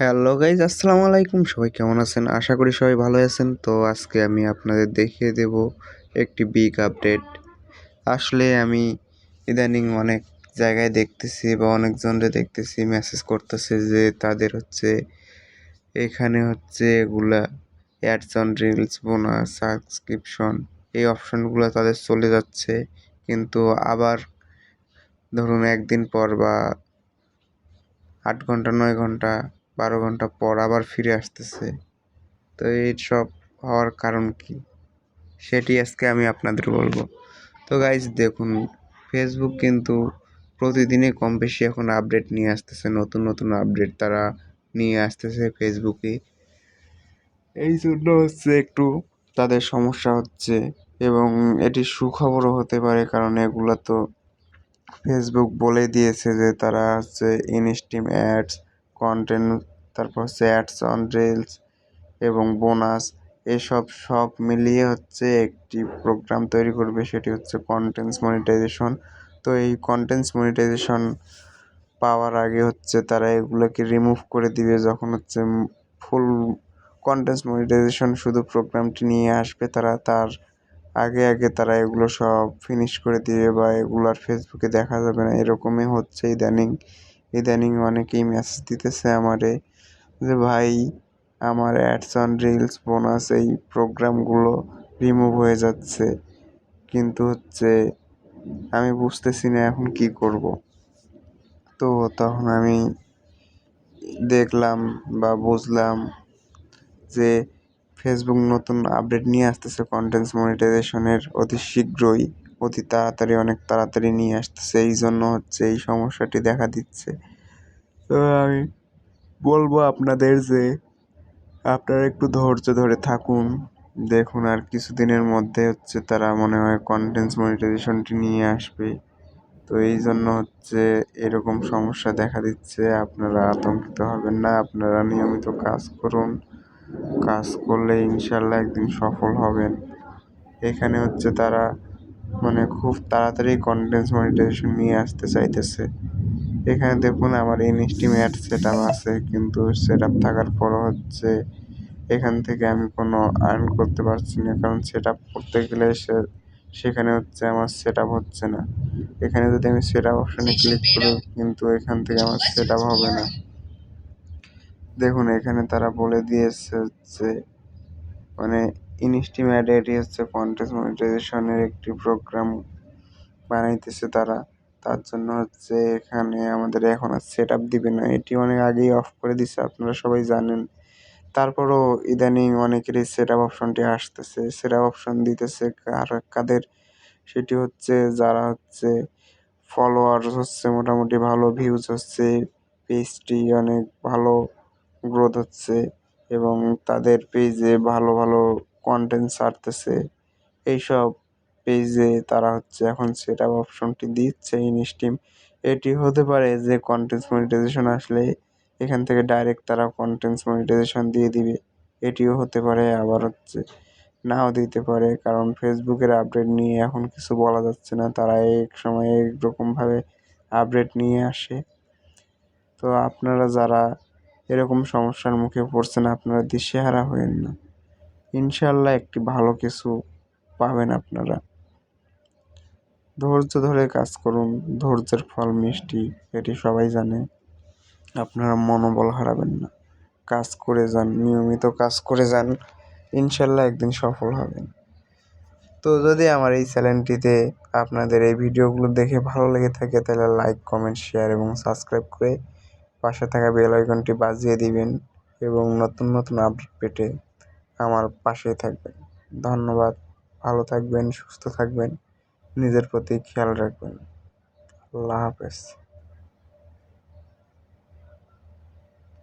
Hello guys আসসালামু আলাইকুম। সবাই কেমন আছেন? আশা করি সবাই ভালো আছেন। তো আজকে আমি আপনাদের দেখিয়ে দেব একটি বিগ আপডেট আসলে আমি ইদানিং অনেক জায়গায় দেখতেছি বা অনেকজনরে দেখতেছি মেসেজ করতেছে যে তাদের হচ্ছে এখানে হচ্ছে এগুলা ads on reels bonus subscription এই অপশনগুলো তাদের চলে যাচ্ছে। কিন্তু আবার ধরুন একদিন পর বা আট ঘণ্টা, নয় ঘণ্টা বারো ঘণ্টা পর আবার ফিরে আসতেছে। তো এই সব হওয়ার কারণ কি? সেটি আজকে আমি আপনাদের বলব। তো গাইজ দেখুন ফেসবুক কিন্তু প্রতিদিনই কম বেশি এখন আপডেট নিয়ে আসতেছে। নতুন নতুন আপডেট তারা নিয়ে আসতেছে ফেসবুকে এই জন্য হচ্ছে একটু তাদের সমস্যা হচ্ছে এবং এটি সুখবরও হতে পারে কারণ এগুলো তো ফেসবুক বলে দিয়েছে যে তারা হচ্ছে ইনস্টিম অ্যাডস কন্টেন্ট তারপর হচ্ছে অ্যাডস অন রিলস এবং বোনাস এসব সব মিলিয়ে হচ্ছে একটি প্রোগ্রাম তৈরি করবে, সেটি হচ্ছে কন্টেন্টস মনিটাইজেশন তো এই কন্টেন্টস মনিটাইজেশন পাওয়ার আগে হচ্ছে তারা এগুলোকে রিমুভ করে দিবে, যখন হচ্ছে ফুল কন্টেন্টস মনিটাইজেশন শুধু প্রোগ্রামটি নিয়ে আসবে, তারা তার আগে আগে তারা এগুলো সব ফিনিশ করে দিবে বা এগুলো আর ফেসবুকে দেখা যাবে না। এরকমই হচ্ছে ইদানিং ইদানিং অনেকেই মেসেজ দিতেছে আমারে যে, ভাই, আমার অ্যাডস অন রিলস বোনাস এই প্রোগ্রামগুলো রিমুভ হয়ে যাচ্ছে। কিন্তু হচ্ছে, আমি বুঝতেছি না এখন কি করব। তো তখন আমি দেখলাম বা বুঝলাম যে ফেসবুক নতুন আপডেট নিয়ে আসতেছে কন্টেন্টস মনিটাইজেশনের অতি শীঘ্রই। অতি তাড়াতাড়ি, অনেক তাড়াতাড়ি নিয়ে আসতেছে। এই জন্য হচ্ছে এই সমস্যাটি দেখা দিচ্ছে। তো আমি বলব আপনাদের যে, আপনারা একটু ধৈর্য ধরে থাকুন। দেখুন আর কিছুদিনের মধ্যে হচ্ছে তারা মনে হয় কন্টেন্টস মনিটাইজেশনটি নিয়ে আসবে। তো এই জন্য হচ্ছে এরকম সমস্যা দেখা দিচ্ছে। আপনারা আতঙ্কিত হবেন না, আপনারা নিয়মিত কাজ করুন। কাজ করলে ইনশাল্লাহ একদিন সফল হবেন। এখানে হচ্ছে তারা মানে খুব তাড়াতাড়ি কন্টেন্টস মনিটাইজেশন নিয়ে আসতে চাইতেছে। এখানে দেখুন আমার ইনস্টিম অ্যাড সেট আপ আছে, কিন্তু সেট আপ থাকার পরও হচ্ছে এখান থেকে আমি কোনো আর্ন করতে পারছি না, কারণ সেট আপ করতে গেলে সে, সেখানে হচ্ছে আমার সেট আপ হচ্ছে না। এখানে যদি আমি সেট আপ অপশানে ক্লিক করি, কিন্তু এখান থেকে আমার সেট আপ হবে না। দেখুন, এখানে তারা বলে দিয়েছে হচ্ছে মানে ইনস্টিমেট এটি হচ্ছে কন্টেন্ট মনিটাইজেশনের একটি প্রোগ্রাম বানাইতেছে তারা, তার জন্য হচ্ছে এখানে আমাদের এখন আর সেট আপ দিবে না। এটি অনেক আগেই অফ করে দিছে, আপনারা সবাই জানেন। তারপরও ইদানিং অনেকেরই সেট আপ অপশনটি আসতেছে। সেট আপ অপশন দিতেছে কার, কাদের? সেটি হচ্ছে যারা হচ্ছে ফলোয়ার্স হচ্ছে, মোটামুটি ভালো ভিউজ হচ্ছে পেজটি অনেক ভালো গ্রোথ হচ্ছে এবং তাদের পেজে ভালো ভালো কন্টেন্ট ছাড়তেছে, এইসব পেজে তারা হচ্ছে এখন সেট আপ অপশনটি দিচ্ছে ইনস্টিম এটি হতে পারে যে কন্টেন্ট মনিটাইজেশন আসলে এখান থেকে ডাইরেক্ট তারা কন্টেন্টস মনিটাইজেশন দিয়ে দিবে, এটিও হতে পারে আবার হচ্ছে নাও দিতে পারে, কারণ ফেসবুকের আপডেট নিয়ে এখন কিছু বলা যাচ্ছে না, তারা এক সময় একরকমভাবে আপডেট নিয়ে আসে। তো আপনারা যারা এরকম সমস্যার মুখে পড়ছেন, আপনারা দিশেহারা হবেন না। ইনশাল্লাহ একটি ভালো কিছু পাবেন আপনারা। ধৈর্য ধরে কাজ করুন, ধৈর্যের ফল মিষ্টি, এটি সবাই জানে। আপনারা মনোবল হারাবেন না। কাজ করে যান, নিয়মিত কাজ করে যান ইনশাল্লাহ একদিন সফল হবেন। তো যদি আমার এই চ্যানেলটিতে আপনাদের এই ভিডিওগুলো দেখে ভালো লেগে থাকে, তাহলে লাইক, কমেন্ট, শেয়ার এবং সাবস্ক্রাইব করে পাশে থাকা বেল আইকনটি বাজিয়ে দিবেন এবং নতুন নতুন আপডেট পেতে আমার পাশেই থাকবেন। ধন্যবাদ। ভালো থাকবেন সুস্থ থাকবেন। নিজের প্রতি খেয়াল রাখবেন। আল্লাহ হাফেজ।